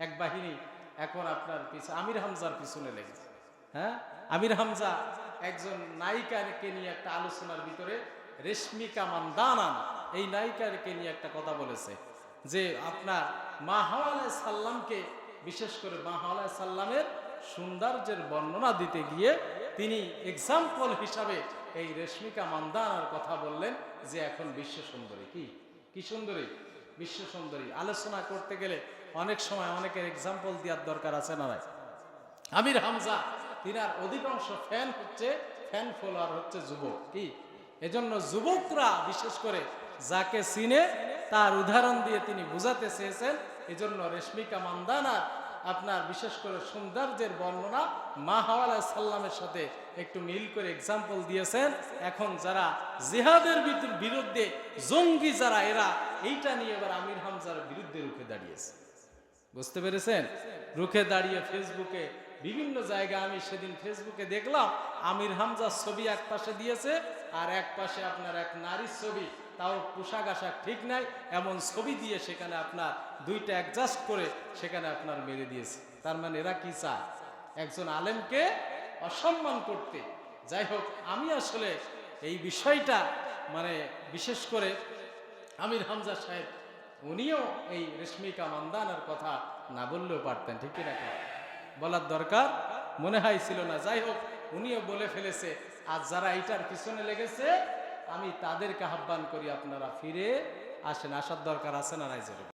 এক বাহিনী এখন আপনার পিছনে আমির হামজার পিছনে লেগেছে। হ্যাঁ? আমির হামজা একজন নায়িকাকে নিয়ে একটা আলোচনার ভিতরে রেশমিকা মান্দানান এই নায়িকাকে নিয়ে একটা কথা বলেছে যে আপনার মা হাওয়ালায় সাল্লামকে বিশেষ করে মা হাওয়ালায় সাল্লামের সৌন্দর্যের বর্ণনা দিতে গিয়ে তিনি এক্সাম্পল হিসাবে এই রেশমিকা মান্দানার কথা বললেন যে এখন বিশ্ব সুন্দরী। কি? কি সুন্দরী? বিশ্ব সুন্দরী। আলোচনা করতে গেলে অনেক সময় অনেকের এক্সাম্পল দেওয়ার দরকার আছে না আমির হামজা, তিনার অধিকাংশ ফ্যান হচ্ছে ফ্যান ফলোয়ার হচ্ছে যুবক। কি? এজন্য যুবকরা, বিশেষ করে যাকে চিনে, তার উদাহরণ দিয়ে তিনি বুঝাতে চেয়েছেন। এজন্য রেশমিকা মান্দানা আপনার, বিশেষ করে সৌন্দর্যের বর্ণনা মা হাওয়ালা সাল্লামের সাথে একটু মিল করে এক্সাম্পল দিয়েছেন। এখন যারা জিহাদের বিরুদ্ধে জঙ্গি যারা, এরা এইটা নিয়ে এবার আমির হামজার বিরুদ্ধে রুখে দাঁড়িয়েছে। বুঝতে পেরেছেন? রুখে দাঁড়িয়ে ফেসবুকে বিভিন্ন জায়গা আমি সেদিন ফেসবুকে দেখলাম, আমির হামজার ছবি এক পাশে দিয়েছে আর এক পাশে আপনার এক নারীর ছবি। তাও পোশাক আশাক ঠিক নাই, এমন ছবি দিয়ে সেখানে আপনার দুইটা অ্যাডজাস্ট করে সেখানে আপনার মেরে দিয়েছে। তার মানে এরা কি চায়? একজন আলেমকে অসম্মান করতে। যাই হোক, আমি আসলে এই বিষয়টা মানে বিশেষ করে আমির হামজা সাহেব, উনিও এই রেশমিকা মান্দানার কথা না বললেও পারতেন, ঠিক না বলার দরকার মনে হয় ছিল না। যাই হোক, উনিও বলে ফেলেছে, আর যারা এইটার পিছনে লেগেছে, আমি তাদেরকে আহ্বান করি আপনারা ফিরে আসেন। আসার দরকার আছে না রাইজের